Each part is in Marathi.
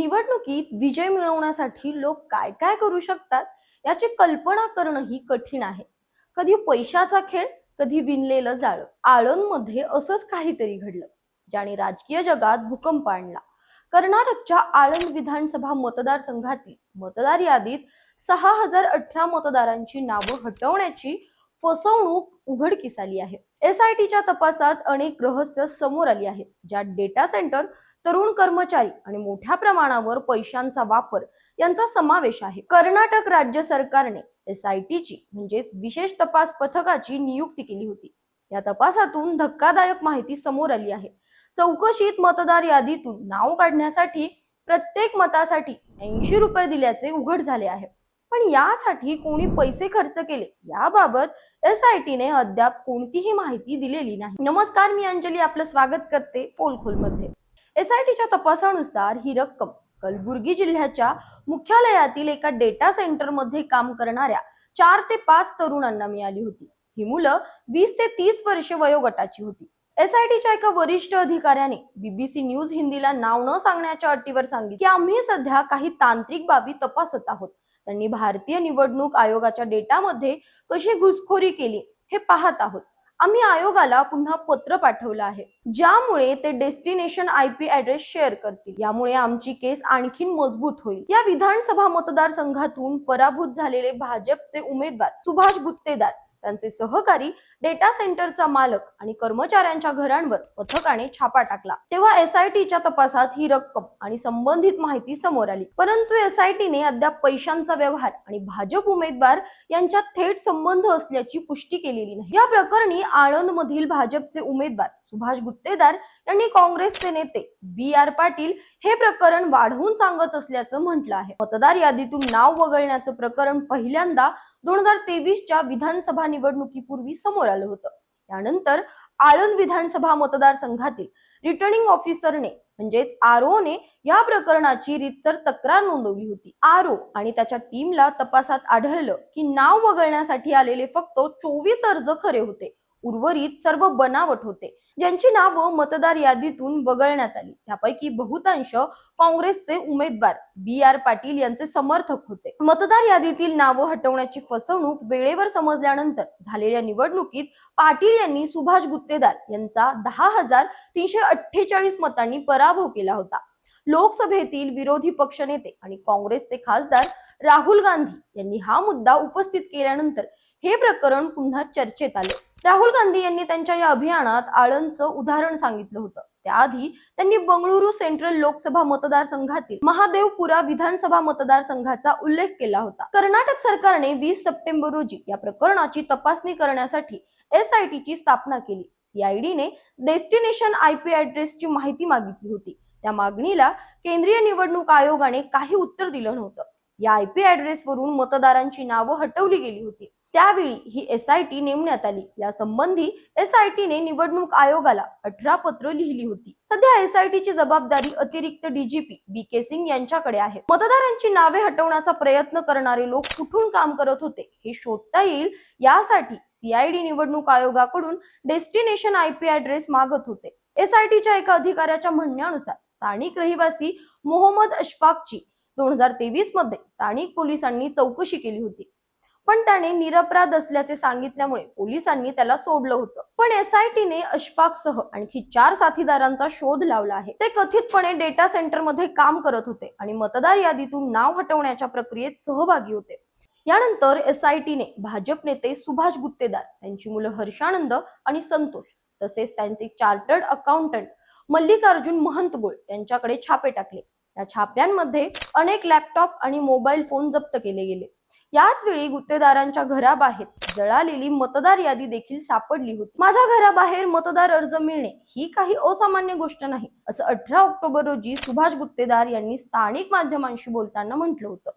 निवडणुकीत विजय मिळवण्यासाठी लोक काय काय करू शकतात याची कल्पना करणं ही कठीण आहे. कधी पैशाचा खेळ कधी विणलेलं जाळं. आळंदमध्ये असंच काहीतरी घडलं ज्याने राजकीय जगात भूकंप आणला. कर्नाटकच्या आळंद विधानसभा मतदारसंघातील मतदार यादीत सहा हजार अठरा मतदारांची नावं हटवण्याची फसवणूक उघडकीस आली आहे. एस आय टीच्या तपासात अनेक रहस्य समोर आली आहेत ज्यात डेटा सेंटर तरुण कर्मचारी आणि मोठ्या प्रमाणावर पैशांचा वापर यांचा समावेश आहे. कर्नाटक राज्य सरकारने एस आय टीची म्हणजेच विशेष तपास पथकाची नियुक्ती केली होती. या तपासातून धक्कादायक माहिती समोर आली आहे. चौकशीत मतदार यादीतून नाव काढण्यासाठी प्रत्येक मतासाठी ऐंशी रुपये दिल्याचे उघड झाले आहे. पण यासाठी कोणी पैसे खर्च केले याबाबत एस आय टीने अद्याप कोणतीही माहिती दिलेली नाही. नमस्कार मी अंजली. आपलं स्वागत करते पोलखोलमध्ये. एस तपासानुसार ही रक्कम कलबुर्गी जिल्ह्याच्या मुख्यालयातील एका डेटा सेंटरमध्ये काम करणाऱ्या चार ते पाच तरुणांना मिळाली होती. ही मुलं वीस ते तीस वर्षे वयोगटाची होती. एस आय एका वरिष्ठ अधिकाऱ्याने बीबीसी न्यूज हिंदीला नाव न सांगण्याच्या अटीवर सांगितले की आम्ही सध्या काही तांत्रिक बाबी तपासत आहोत. त्यांनी भारतीय निवडणूक आयोगाच्या डेटामध्ये कशी घुसखोरी केली हे पाहत आहोत. आम्ही आयोगाला पुन्हा पत्र पाठवलं आहे. ज्यामुळे ते destination I P address share करतील. यामुळे आमची केस आणखीन मजबूत होईल. या विधानसभा मतदारसंघातून पराभूत झालेले भाजपचे उमेदवार सुभाष गुत्तेदार त्यांचे सहकारी डेटा सेंटरचा मालक आणि कर्मचाऱ्यांच्या घरांवर पथकाने छापा टाकला. तेव्हा एस आय तपासात ही रक्कम आणि संबंधित माहिती समोर आली. परंतु एस अद्याप पैशांचा व्यवहार आणि भाजप उमेदवार यांच्यात थेट संबंध असल्याची पुष्टी केलेली नाही. या प्रकरणी आळंद मधील भाजपचे उमेदवार सुभाष गुत्तेदार यांनी काँग्रेसचे नेते बी आर पाटील हे प्रकरण वाढवून सांगत असल्याचं म्हटलं आहे. मतदार यादीतून नाव वगळण्याचं प्रकरण पहिल्यांदा दोन हजार तेवीसच्या विधानसभा निवडणुकीपूर्वी समोर आलं होतं. त्यानंतर आळंद विधानसभा मतदारसंघातील रिटर्निंग ऑफिसरने म्हणजेच आर ने या प्रकरणाची रितसर तक्रार नोंदवली होती. आर आणि त्याच्या टीमला तपासात आढळलं की नाव वगळण्यासाठी आलेले फक्त चोवीस अर्ज खरे होते. उर्वरित सर्व बनावट होते. ज्यांची नावं मतदार यादीतून वगळण्यात आली. त्यापैकी बहुतांश काँग्रेसचे उमेदवार बी आर पाटील यांचे समर्थक होते. मतदार यादीतील नावं हटवण्याची फसवणूक वेळेवर समजल्यानंतर झालेल्या निवडणुकीत पाटील यांनी सुभाष गुत्तेदार यांचा दहा हजार तीनशे अठ्ठेचाळीस मतांनी पराभव केला होता. लोकसभेतील विरोधी पक्षनेते आणि काँग्रेसचे खासदार राहुल गांधी यांनी हा मुद्दा उपस्थित केल्यानंतर हे प्रकरण पुन्हा चर्चेत आले. राहुल गांधी यांनी त्यांच्या या अभियानात आळंदचं उदाहरण सांगितलं होतं. त्याआधी त्यांनी बंगळुरू सेंट्रल लोकसभा मतदारसंघातील महादेवपुरा विधानसभा मतदारसंघाचा उल्लेख केला होता. कर्नाटक सरकारने वीस सप्टेंबर रोजी या प्रकरणाची तपासणी करण्यासाठी एस आय ची स्थापना केली. सीआयडीने डेस्टिनेशन आय पी ऍड्रेसची माहिती मागितली होती. त्या मागणीला केंद्रीय निवडणूक आयोगाने काही उत्तर दिलं नव्हतं. या आय पी ऍड्रेसवरून मतदारांची नावं हटवली गेली होती. त्यावेळी ही एस आय टी नेमण्यात आली. या संबंधी एस आय निवडणूक आयोगाला अठरा पत्र लिहिली होती. सध्या एस आय जबाबदारी अतिरिक्त डीजीपी बी के सिंग यांच्याकडे आहे. मतदारांची नावे हटवण्याचा प्रयत्न करणारे लोक कुठून काम करत होते हे शोधता येईल यासाठी सीआयडी निवडणूक आयोगाकडून डेस्टिनेशन आय पी ऍड्रेस मागत होते. एस आय टीच्या एका अधिकाऱ्याच्या म्हणण्यानुसार स्थानिक रहिवासी मोहम्मद अशफाकची दोन हजार तेवीसमध्ये स्थानिक पोलिसांनी चौकशी केली होती. पण त्याने निरपराध असल्याचे सांगितल्यामुळे पोलिसांनी त्याला सोडलं होतं. पण एस आय अशफाक सह आणखी चार साथीदारांचा शोध लावला आहे. ते कथितपणे डेटा सेंटरमध्ये काम करत होते आणि मतदार यादीतून नाव हटवण्याच्या प्रक्रियेत सहभागी होते. यानंतर एस भाजप नेते सुभाष गुत्तेदार त्यांची मुलं हर्षानंद आणि संतोष तसेच त्यांचे चार्टर्ड अकाउंटंट मल्लिकार्जुन महंतगोळ यांच्याकडे छापे टाकले. या छाप्यांमध्ये अनेक लॅपटॉप आणि मोबाईल फोन जप्त केले गेले. याच वेळी गुत्तेदारांच्या घराबाहेर जळालेली मतदार यादी देखील सापडली होती. माझ्या घराबाहेर मतदार अर्ज मिळणे ही काही असामान्य गोष्ट नाही असं अठरा ऑक्टोबर रोजी सुभाष गुत्तेदार यांनी स्थानिक माध्यमांशी बोलताना म्हटलं होतं.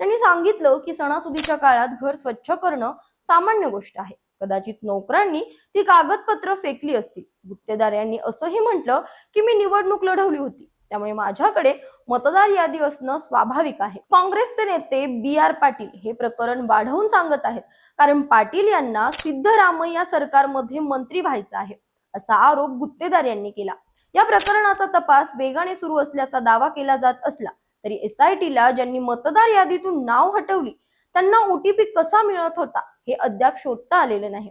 त्यांनी सांगितलं की सणासुदीच्या काळात घर स्वच्छ करणं सामान्य गोष्ट आहे. कदाचित नोकरांनी ती कागदपत्र फेकली असतील. गुत्तेदार यांनी असंही म्हटलं की मी निवडणूक लढवली होती. त्यामुळे माझ्याकडे मतदार यादी असणं स्वाभाविक आहे. काँग्रेसचे नेते बी आर पाटील हे प्रकरण वाढवून सांगत आहेत. कारण पाटील यांना सिद्धरामय्या सरकारमध्ये मंत्री व्हायचं आहे असा आरोप गुत्तेदार यांनी केला. या प्रकरणाचा तपास वेगाने सुरू असल्याचा दावा केला जात असला तरी एसआयटीला ज्यांनी मतदार यादीतून नाव हटवली त्यांना ओटीपी कसा मिळत होता हे अद्याप शोधता आलेले नाही.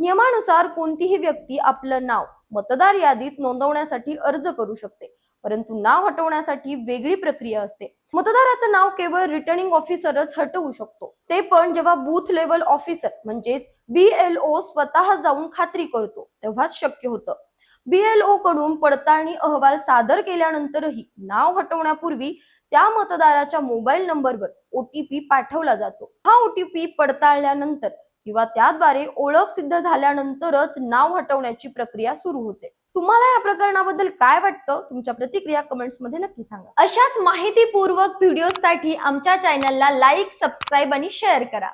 नियमानुसार कोणतीही व्यक्ती आपलं नाव मतदार यादीत नोंदवण्यासाठी अर्ज करू शकते. परंतु नाव हटवण्यासाठी वेगळी प्रक्रिया असते. मतदाराचं नाव केवळ रिटर्निंग ऑफिसरच हटवू शकतो. ते पण जेव्हा बूथ लेवल ऑफिसर म्हणजेच बीएलओ स्वतः जाऊन खात्री करतो तेव्हाच शक्य होतं. बीएलओ कडून पडताळणी अहवाल सादर केल्यानंतरही नाव हटवण्यापूर्वी त्या मतदाराच्या मोबाईल नंबरवर ओटीपी पाठवला जातो. हा ओटीपी पडताळल्यानंतर किंवा त्याद्वारे ओळख सिद्ध झाल्यानंतरच नाव हटवण्याची प्रक्रिया सुरू होते. तुम्हाला या प्रकरणाबद्दल काय वाटतं? तुमच्या प्रतिक्रिया कमेंट्समध्ये नक्की सांगा. अशाच माहितीपूर्वक व्हिडिओसाठी आमच्या चॅनलला लाईक सबस्क्राईब आणि शेअर करा.